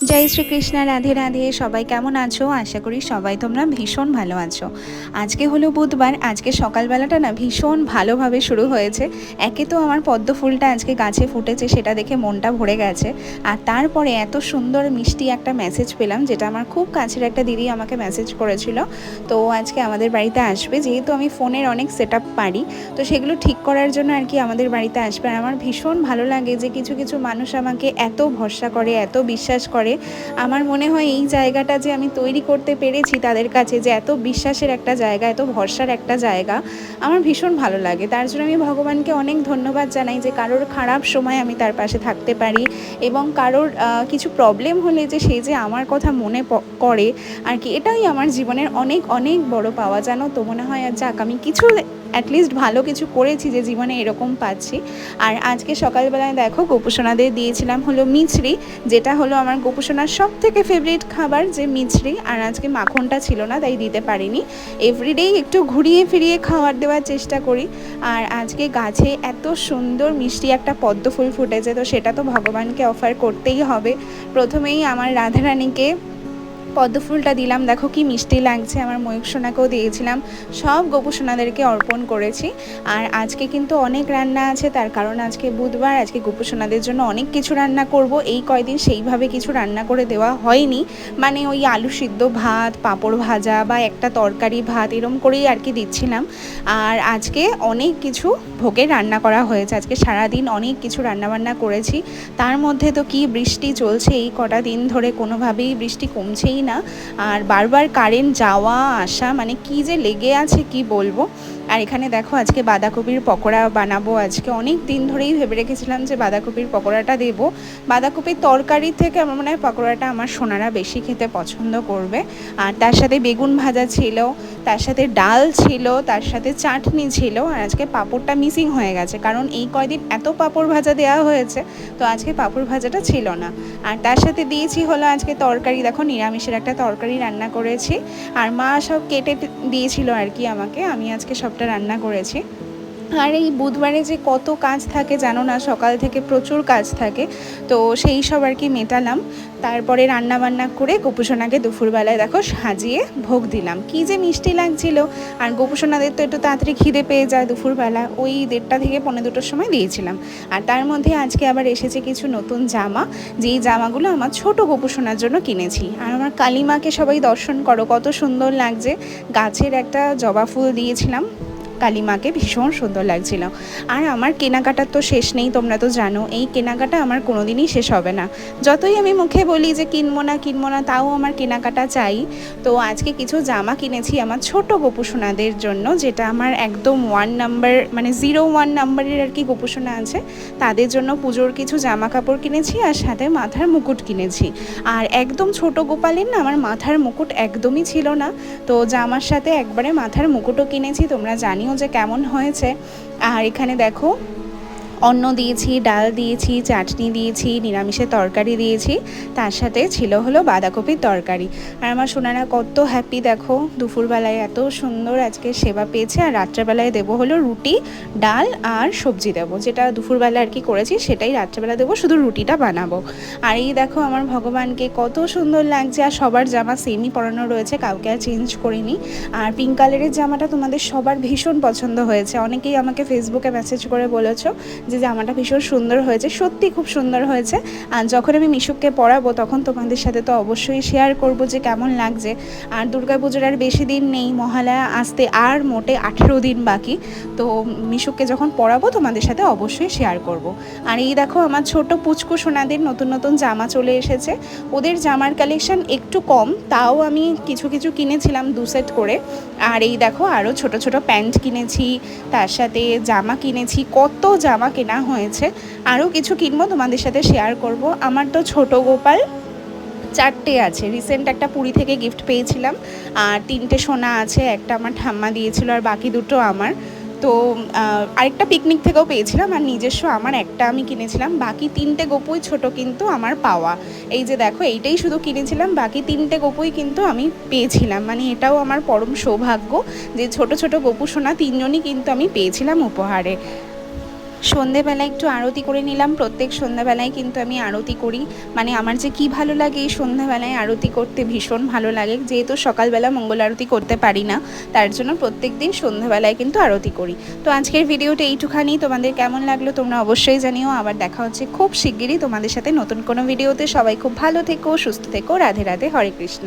জয় শ্রীকৃষ্ণ, রাধে রাধে। সবাই কেমন আছো? আশা করি সবাই তোমরা ভীষণ ভালো আছো। আজকে হলো বুধবার। আজকে সকালবেলাটা না ভীষণ ভালোভাবে শুরু হয়েছে। একে তো আমার পদ্ম ফুলটা আজকে গাছে ফুটেছে, সেটা দেখে মনটা ভরে গেছে। আর তারপরে এত সুন্দর মিষ্টি একটা মেসেজ পেলাম, যেটা আমার খুব কাছের একটা দিদি আমাকে মেসেজ করেছিল। তো আজকে আমাদের বাড়িতে আসবে। যেহেতু আমি ফোনের অনেক সেট পারি, তো সেগুলো ঠিক করার জন্য আর কি আমাদের বাড়িতে আসবে। আর আমার ভীষণ ভালো লাগে যে কিছু কিছু মানুষ আমাকে এত ভরসা করে, এত বিশ্বাস করে। আমার মনে হয় এই জায়গাটা যে আমি তৈরি করতে পেরেছি তাদের কাছে যে এত বিশ্বাসের একটা জায়গা, এত ভরসার একটা জায়গা, আমার ভীষণ ভালো লাগে। তার জন্য আমি ভগবানকে অনেক ধন্যবাদ জানাই যে কারোর খারাপ সময় আমি তার পাশে থাকতে পারি এবং কারোর কিছু প্রবলেম হলে যে সে যে আমার কথা মনে করে, আর কি, এটাই আমার জীবনের অনেক অনেক বড় পাওয়া। জানো তো মনে হয় যাক, আমি কিছু অ্যাটলিস্ট ভালো কিছু করেছি যে জীবনে এরকম পাচ্ছি। আর আজকে সকালবেলায় দেখো গোপুসোনাদের দিয়েছিলাম হলো মিছরি, যেটা হলো আমার গোপুসোনার সব থেকে ফেভারিট খাবার যে মিছরি। আর আজকে মাখনটা ছিল না, তাই দিতে পারিনি। এভরিডেই একটু ঘুরিয়ে ফিরিয়ে খাওয়ার দেওয়ার চেষ্টা করি। আর আজকে গাছে এত সুন্দর মিষ্টি একটা পদ্ম ফুল ফুটেছে, তো সেটা তো ভগবানকে অফার করতেই হবে। প্রথমেই আমার রাধারানীকে পদ্ম ফুলটা দিলাম। দেখো কি মিষ্টি লাগছে, আমার ময়ূর সোনাকেও দিয়েছিলাম। সব গোপু সোনাদেরকে অর্পণ করেছি। আর আজকে কিন্তু অনেক রান্না আছে, তার কারণ আজকে বুধবার, আজকে গোপু সোনাদের জন্য অনেক কিছু রান্না করব। এই কয়দিন সেইভাবে কিছু রান্না করে দেওয়া হয়নি। মানে ওই আলু সিদ্ধ ভাত, পাঁপড় ভাজা বা একটা তরকারি ভাত, এরম করেই আর কি দিচ্ছিলাম। আর আজকে অনেক কিছু ভোগে রান্না করা হয়েছে। আজকে সারাদিন অনেক কিছু রান্নাবান্না করেছি। তার মধ্যে তো কি বৃষ্টি চলছে, এই কটা দিন ধরে কোনোভাবেই বৃষ্টি কমছেই না। আর বারবার কারেন্ট যাওয়া আসা মানে কি যে লেগে আছে কি বলব? আর এখানে দেখো আজকে বাঁধাকপির পকোড়া বানাবো। আজকে অনেক দিন ধরেই ভেবে রেখেছিলাম যে বাঁধাকপির পকোড়াটা দেবো। বাঁধাকপির তরকারির থেকে আমার মনে হয় পকোড়াটা আমার সোনারা বেশি খেতে পছন্দ করবে। আর তার সাথে বেগুন ভাজা ছিল, তার সাথে ডাল ছিল, তার সাথে চাটনি ছিল, আর আজকে পাঁপড়টা মিসিং হয়ে গেছে। কারণ এই কয়দিন এত পাঁপড় ভাজা দেওয়া হয়েছে, তো আজকে পাঁপড় ভাজাটা ছিল না। আর তার সাথে দিয়েছি হলো আজকে তরকারি। দেখো নিরামিষের একটা তরকারি রান্না করেছি। আর মা সব কেটে দিয়েছিল আর কি আমাকে। আমি আজকে সবটা রান্না করেছি। আর এই বুধবারে যে কত কাজ থাকে জানো না, সকাল থেকে প্রচুর কাজ থাকে, তো সেই সব আর কি মেটালাম। তারপরে রান্না বান্না করে গোপুসোনাকে দুপুরবেলায় দেখো সাজিয়ে ভোগ দিলাম। কি যে মিষ্টি লাগছিল। আর গোপুসোনাদের তো একটু তাড়াতাড়ি খিদে পেয়ে যায় দুপুরবেলা, ওই দেড়টা থেকে পনেরো দুটোর সময় দিয়েছিলাম। আর তার মধ্যে আজকে আবার এসেছে কিছু নতুন জামা, যেই জামাগুলো আমার ছোট গোপুসোনার জন্য কিনেছি। আর আমার কালিমাকে সবাই দর্শন করো, কত সুন্দর লাগছে। গাছের একটা জবা ফুল দিয়েছিলাম। কালিমাকে ভীষণ সুন্দর লাগছিল। আর আমার কেনাকাটার তো শেষ নেই, তোমরা তো জানো, এই কেনাকাটা আমার কোনোদিনই শেষ হবে না। যতই আমি মুখে বলি যে কিনবো না কিনবো না, তাও আমার কেনাকাটা চাই। তো আজকে কিছু জামা কিনেছি আমার ছোট গোপুসোনাদের জন্য, যেটা আমার একদম ওয়ান নাম্বার মানে জিরো ওয়ান নাম্বারের আর কি গোপুসোনা আছে। তাদের জন্য পুজোর কিছু জামা কাপড় কিনেছি আর সাথে মাথার মুকুট কিনেছি। আর একদম ছোট গোপালের না, আমার মাথার মুকুট একদমই ছিল না। তো জামার সাথে একবারে মাথার মুকুটও কিনেছি, তোমরা জানিও যে কেমন হয়েছে। আর এখানে দেখো অন্ন দিয়েছি, ডাল দিয়েছি, চাটনি দিয়েছি, নিরামিষের তরকারি দিয়েছি। তার সাথে ছিল হলো বাঁধাকপির তরকারি। আর আমার সোনারা কত হ্যাপি দেখো। দুপুরবেলায় এত সুন্দর আজকে সেবা পেয়েছে। আর রাত্রেবেলায় দেবো হলো রুটি, ডাল আর সবজি দেবো। যেটা দুপুরবেলা আর কি করেছি, সেটাই রাত্রেবেলা দেবো। শুধু রুটিটা বানাবো। আর এই দেখো আমার ভগবানকে কত সুন্দর লাগছে। আর সবার জামা সেমই পরানো রয়েছে। কাউকে আর চেঞ্জ করিনি। আর পিঙ্ক কালারের জামাটা তোমাদের সবার ভীষণ পছন্দ হয়েছে। অনেকেই আমাকে ফেসবুকে মেসেজ করে বলেছ যে জামাটা ভীষণ সুন্দর হয়েছে, সত্যি খুব সুন্দর হয়েছে। আর যখন আমি মিশুককে পরাবো, তখন তোমাদের সাথে তো অবশ্যই শেয়ার করব যে কেমন লাগছে। আর দুর্গাপুজোর আর বেশি দিন নেই, মহালয়া আসতে আর মোটে আঠেরো দিন বাকি। তো মিশুককে যখন পরাবো, তোমাদের সাথে অবশ্যই শেয়ার করব। আর এই দেখো আমার ছোট পুচকু সোনাদের নতুন নতুন জামা চলে এসেছে। ওদের জামার কালেকশন একটু কম, তাও আমি কিছু কিছু কিনেছিলাম দু সেট করে। আর এই দেখো আরও ছোট ছোট প্যান্ট কিনেছি, তার সাথে জামা কিনেছি, কত জামা কেনা হয়েছে, আরও কিছু কিনবো তোমাদের সাথে শেয়ার করব। আমার তো ছোট গোপাল, চারটে আছে। রিসেন্ট একটা পুরী থেকে গিফট পেয়েছিলাম, আর তিনটে সোনা আছে, একটা আমার ঠাম্মা দিয়েছিল আর বাকি দুটো আমার। তো আরেকটা পিকনিক থেকেও পেয়েছিলাম, আর নিজস্ব আমার একটা আমি কিনেছিলাম। বাকি তিনটে গোপুই ছোট কিন্তু আমার পাওয়া। এই যে দেখো, এইটাই শুধু কিনেছিলাম, বাকি তিনটে গোপুই কিন্তু আমি পেয়েছিলাম। মানে এটাও আমার পরম সৌভাগ্য যে ছোট ছোট গোপু সোনা তিনজনই কিন্তু আমি পেয়েছিলাম উপহারে। সন্ধেবেলায় একটু আরতি করে নিলাম। প্রত্যেক সন্ধ্যাবেলায় কিন্তু আমি আরতি করি। মানে আমার যে কি ভালো লাগে এই সন্ধ্যাবেলায় আরতি করতে ভীষণ ভালো লাগে। যেহেতু সকালবেলা মঙ্গল আরতি করতে পারি না, তার জন্য প্রত্যেক দিন সন্ধ্যাবেলায় কিন্তু আরতি করি। তো আজকের ভিডিওটা এইটুখানি। তোমাদের কেমন লাগল তোমরা অবশ্যই জানিও। আবার দেখা হচ্ছে খুব শিগগিরই তোমাদের সাথে নতুন কোনো ভিডিওতে। সবাই খুব ভালো থেকো, সুস্থ থেকো। রাধে রাধে, হরে কৃষ্ণ।